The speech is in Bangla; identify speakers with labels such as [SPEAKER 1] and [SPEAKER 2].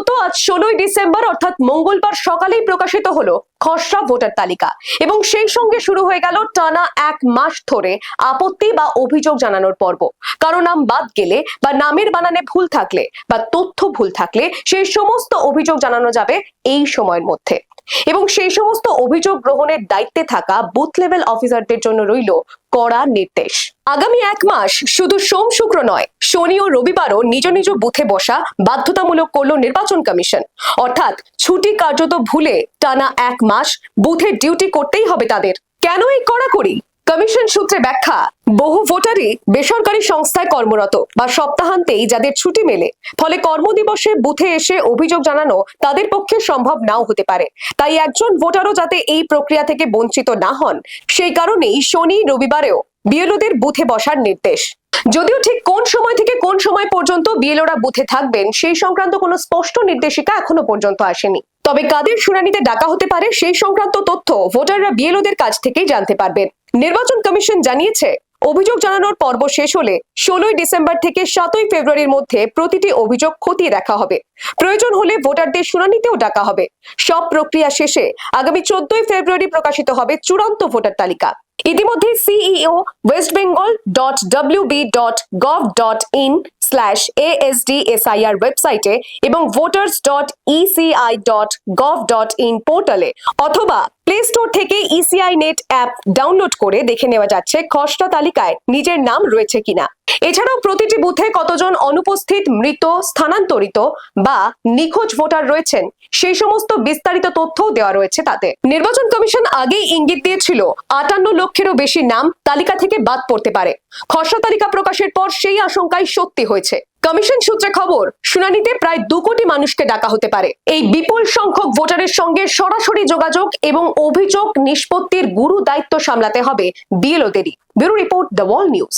[SPEAKER 1] মতো আজ ষোলোই ডিসেম্বর, অর্থাৎ মঙ্গলবার সকালেই প্রকাশিত হলো খসড়া ভোটার তালিকা। এবং সেই সঙ্গে শুরু হয়ে গেল টানা এক মাস ধরে আপত্তি বা অভিযোগ জানানোর পর্ব। কারও নাম বাদ গেলে বা নামের বানানে ভুল থাকলে বা তথ্য ভুল থাকলে সেই সমস্ত অভিযোগ জানানো যাবে এই সময়ের মধ্যে। এবং সেই সমস্ত অভিযোগ গ্রহণের দায়িত্বে থাকা বুথ লেভেল অফিসারদের জন্য রইল কড়া নির্দেশ। আগামী এক মাস শুধু সোম শুক্র নয় শনি ও রবিবারও নিজ নিজ বুথে বসা বাধ্যতামূলক করল নির্বাচন কমিশন। অর্থাৎ ছুটি কার্যত ভুলে টানা এক মাস বুথে ডিউটি করতেই হবে তাদের। কেন এই কড়াকড়ি? কমিশন সূত্রে ব্যাখ্যা, বহু ভোটারই বেসরকারি সংস্থায় কর্মরত বা সপ্তাহান্তেই যাদের ছুটি মেলে। ফলে কর্মদিবসে বুথে এসে অভিযোগ জানানো তাদের পক্ষে সম্ভব নাও হতে পারে। তাই একজন ভোটারও যাতে এই প্রক্রিয়া থেকে বঞ্চিত না হন, সেই কারণেই শনি রবিবারেও বিএলওদের বুথে বসার নির্দেশ। যদিও ঠিক কোন সময় থেকে কোন সময় পর্যন্ত বিএলওরা বুথে থাকবেন, সেই সংক্রান্ত কোনো স্পষ্ট নির্দেশিকা এখনও পর্যন্ত আসেনি। তবে কাদের শুনানিতে ডাকা হতে পারে, সেই সংক্রান্ত তথ্য ভোটাররা বিএলওদের কাছ থেকেই জানতে পারবেন। নির্বাচন কমিশন জানিয়েছে, অভিযোগ জানানোর পর্ব শেষ হলে ষোলোই ডিসেম্বর থেকে সাতই ফেব্রুয়ারির মধ্যে প্রতিটি অভিযোগ খতিয়ে দেখা হবে। প্রয়োজন হলে ভোটারদের শুনানিতেও ডাকা হবে। সব প্রক্রিয়া শেষে আগামী চোদ্দই ফেব্রুয়ারি প্রকাশিত হবে চূড়ান্ত ভোটার তালিকা। ইতিমধ্যে CEO West Bengal dot WB dot gov dot in slash ASDSIR ওয়েবসাইটে এবং voters dot ECI dot gov dot in পোর্টালে অথবা প্লে স্টোর থেকে ইসিআই নেট অ্যাপ ডাউনলোড করে দেখে নেওয়া যাচ্ছে খসড়া তালিকায় নিজের নাম রয়েছে কিনা। এছাড়াও প্রতিটি বুথে কতজন অনুপস্থিত, মৃত, স্থানান্তরিত বা নিখোঁজ ভোটার রয়েছেন, সেই সমস্ত বিস্তারিত তথ্যও দেওয়া রয়েছে তাতে। নির্বাচন কমিশন আগেই ইঙ্গিত দিয়েছিল, আটান্ন লক্ষেরও বেশি নাম তালিকা থেকে বাদ পড়তে পারে। খসড়া তালিকা প্রকাশের পর সেই আশঙ্কাই সত্যি হয়েছে। কমিশন সূত্রে খবর, শুনানিতে প্রায় দু কোটি মানুষকে ডাকা হতে পারে। এই বিপুল সংখ্যক ভোটারের সঙ্গে সরাসরি যোগাযোগ এবং অভিযোগ নিষ্পত্তির গুরু দায়িত্ব সামলাতে হবে বিএলওদেরই। Bureau report The Wall news.